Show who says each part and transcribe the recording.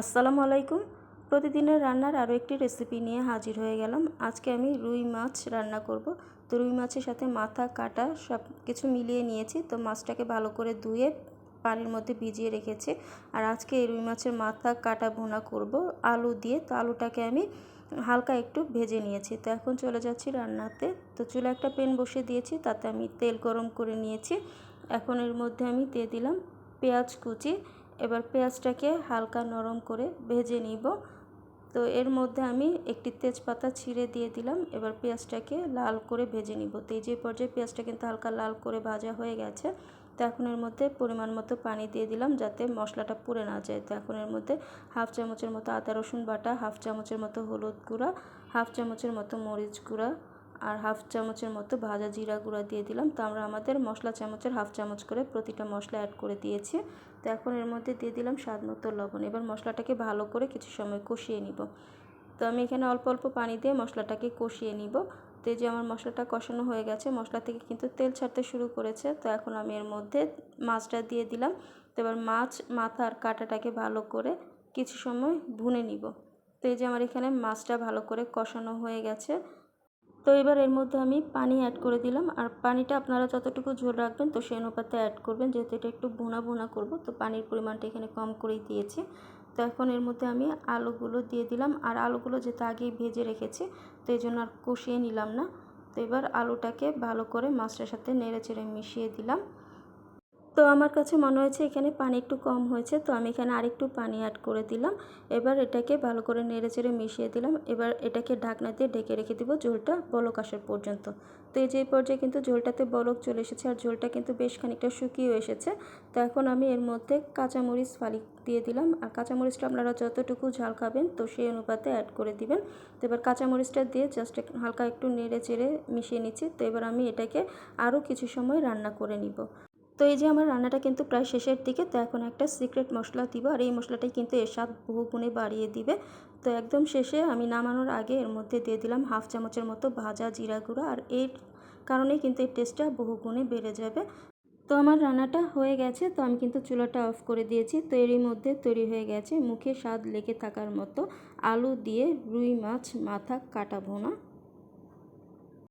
Speaker 1: আসসালামু আলাইকুম। প্রতিদিনের রান্নার আরও একটি রেসিপি নিয়ে হাজির হয়ে গেলাম। আজকে আমি রুই মাছ রান্না করব। তো রুই মাছের সাথে মাথা, কাটা সব কিছু মিলিয়ে নিয়েছি। তো মাছটাকে ভালো করে ধুয়ে পানির মধ্যে ভিজিয়ে রেখেছি। আর আজকে এই রুই মাছের মাথা, কাটা ভুনা করব আলু দিয়ে। তো আলুটাকে আমি হালকা একটু ভেজে নিয়েছি। তো এখন চলে যাচ্ছি রান্নাতে। তো চুলে একটা পেন বসে দিয়েছি। তাতে আমি তেল গরম করে নিয়েছি। এখন এর মধ্যে আমি দিয়ে দিলাম পেঁয়াজ কুচি। এবার পেঁয়াজটাকে হালকা নরম করে ভেজে নিব। তো এর মধ্যে আমি একটি তেজপাতা ছিঁড়ে দিয়ে দিলাম। এবার পেঁয়াজটাকে লাল করে ভেজে নিব। তো এই যে পর্যায়ে পেঁয়াজটা কিন্তু হালকা লাল করে ভাজা হয়ে গেছে, তো এখন এর মধ্যে পরিমাণ মতো পানি দিয়ে দিলাম যাতে মশলাটা পুড়ে না যায়। তো এখন এর মধ্যে হাফ চামচের মতো আদা রসুন বাটা, হাফ চামচের মতো হলুদ গুঁড়া, হাফ চামচের মতো মরিচ গুঁড়া আর হাফ চামচের মতো ভাজা জিরা গুঁড়া দিয়ে দিলাম। তো আমরা আমাদের মশলা চামচের হাফ চামচ করে প্রতিটা মশলা অ্যাড করে দিয়েছি। তো এখন এর মধ্যে দিয়ে দিলাম স্বাদ মতো লবণ। এবার মশলাটাকে ভালো করে কিছু সময় কষিয়ে নিব। তো আমি এখানে অল্প অল্প পানি দিয়ে মশলাটাকে কষিয়ে নিব। তো এই যে আমার মশলাটা কষানো হয়ে গেছে, মশলা থেকে কিন্তু তেল ছাড়তে শুরু করেছে। তো এখন আমি এর মধ্যে মাছটা দিয়ে দিলাম। তো এবার মাছ, মাথা আর কাঁটাটাকে ভালো করে কিছু সময় ভুনে নিব। তো এই যে আমার এখানে মাছটা ভালো করে কষানো হয়ে গেছে। তো এবার এর মধ্যে আমি পানি অ্যাড করে দিলাম। আর পানিটা আপনারা যতটুকু ঝোল রাখবেন তো সেই অনুপাতে অ্যাড করবেন। যেহেতু এটা একটু বোনা বোনা করব, তো পানির পরিমাণটা এখানে কম করেই দিয়েছি। তো এখন এর মধ্যে আমি আলুগুলো দিয়ে দিলাম। আর আলুগুলো যেহেতু আগেই ভেজে রেখেছে, তো এই জন্য আর কষিয়ে নিলাম না। তো এবার আলুটাকে ভালো করে মাছটার সাথে নেড়ে চেড়ে মিশিয়ে দিলাম। তো আমার কাছে মনে হয়েছে এখানে পানি একটু কম হয়েছে, তো আমি এখানে আরেকটু পানি অ্যাড করে দিলাম। এবার এটাকে ভালো করে নেড়ে চেড়ে মিশিয়ে দিলাম। এবার এটাকে ঢাকনা দিয়ে ঢেকে রেখে দিব ঝোলটা বলক আসার পর্যন্ত। তো এই যে পর্যায়ে কিন্তু ঝোলটাতে বলক চলে এসেছে আর ঝোলটা কিন্তু বেশ খানিকটা শুকিয়েও এসেছে। তো এখন আমি এর মধ্যে কাঁচামরিচ ফালি দিয়ে দিলাম। আর কাঁচামরিচটা আপনারা যতটুকু ঝাল খাবেন তো সেই অনুপাতে অ্যাড করে দিবেন। তো এবার কাঁচামরিচটা দিয়ে জাস্ট হালকা একটু নেড়ে চেড়ে মিশিয়ে নিচ্ছি। তো এবার আমি এটাকে আরও কিছু সময় রান্না করে নিব। তো এই যে আমার রান্নাটা কিন্তু প্রায় শেষের দিকে, তো এখন একটা সিক্রেট মশলা দিব আর এই মশলাটাই কিন্তু এর স্বাদ বহু গুণে বাড়িয়ে দিবে। তো একদম শেষে আমি নামানোর আগে এর মধ্যে দিয়ে দিলাম হাফ চামচের মতো ভাজা জিরা গুঁড়া আর এর কারণেই কিন্তু এর টেস্টটা বহু গুণে বেড়ে যাবে। তো আমার রান্নাটা হয়ে গেছে, তো আমি কিন্তু চুলাটা অফ করে দিয়েছি। তো এরই মধ্যে তৈরি হয়ে গেছে মুখে স্বাদ লেগে থাকার মতো আলু দিয়ে রুই মাছ মাথা কাটা ভোনা।